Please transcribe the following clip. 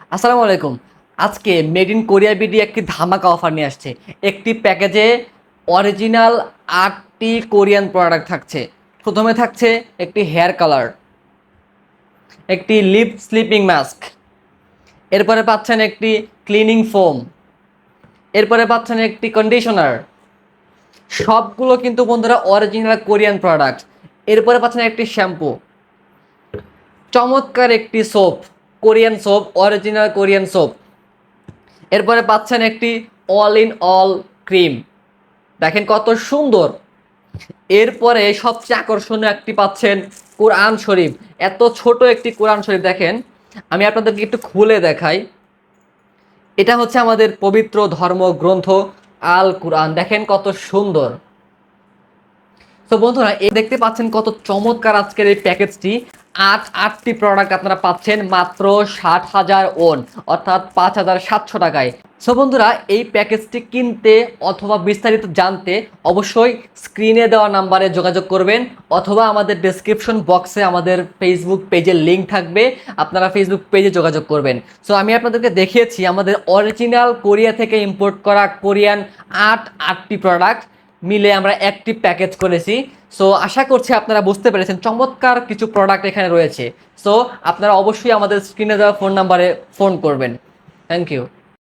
আসসালামু আলাইকুম। আজকে মেড ইন কোরিয়া বিডি একটি ধামাকা অফার নিয়ে আসছে। একটি প্যাকেজে অরিজিনাল আটটি কোরিয়ান প্রোডাক্ট থাকছে। প্রথমে থাকছে একটি হেয়ার কালার একটি লিপ স্লিপিং মাস্ক এরপরে পাচ্ছেন একটি ক্লিনিং ফোম এরপরে পাচ্ছেন একটি কন্ডিশনার সবগুলো কিন্তু বন্ধুরা অরিজিনাল কোরিয়ান প্রোডাক্ট এরপরে পাচ্ছেন একটি শ্যাম্পু চমৎকার একটি soap Korean soap original Korean soap. এরপরে পাচ্ছেন একটি অল ইন অল ক্রিম দেখেন কত সুন্দর। এরপরে সবচেয়ে আকর্ষণীয় একটি পাচ্ছেন কোরআন শরীফ। এত ছোট একটি কোরআন শরীফ, দেখেন। আমি আপনাদেরকে একটু খুলে দেখাই। এটা হচ্ছে আমাদের পবিত্র ধর্মগ্রন্থ আল কোরআন। দেখেন কত সুন্দর। তো বন্ধুরা এই দেখতে পাচ্ছেন কত চমৎকার আজকের এই প্যাকেজটি। আট, আটটি প্রোডাক্ট আপনারা পাচ্ছেন মাত্র ষাট হাজার ওন অর্থাৎ পাঁচ হাজার সাতশো টাকায়। সো বন্ধুরা, এই প্যাকেজটি কিনতে অথবা বিস্তারিত জানতে অবশ্যই স্ক্রিনে দেওয়া নাম্বারে যোগাযোগ করবেন, অথবা আমাদের ডেসক্রিপশন বক্সে আমাদের ফেসবুক পেজের লিঙ্ক থাকবে, আপনারা ফেসবুক পেজে যোগাযোগ করবেন। সো আমি আপনাদেরকে দেখিয়েছি, আমাদের অরিজিনাল কোরিয়া থেকে ইম্পোর্ট করা কোরিয়ান আট, আটটি প্রোডাক্ট মিলে আমরা একটি প্যাকেজ করেছি। সো আশা করছি আপনারা বুঝতে পেরেছেন, চমৎকার কিছু প্রোডাক্ট এখানে রয়েছে। সো আপনারা অবশ্যই আমাদের স্ক্রিনে দেওয়া ফোন নাম্বারে ফোন করবেন। Thank you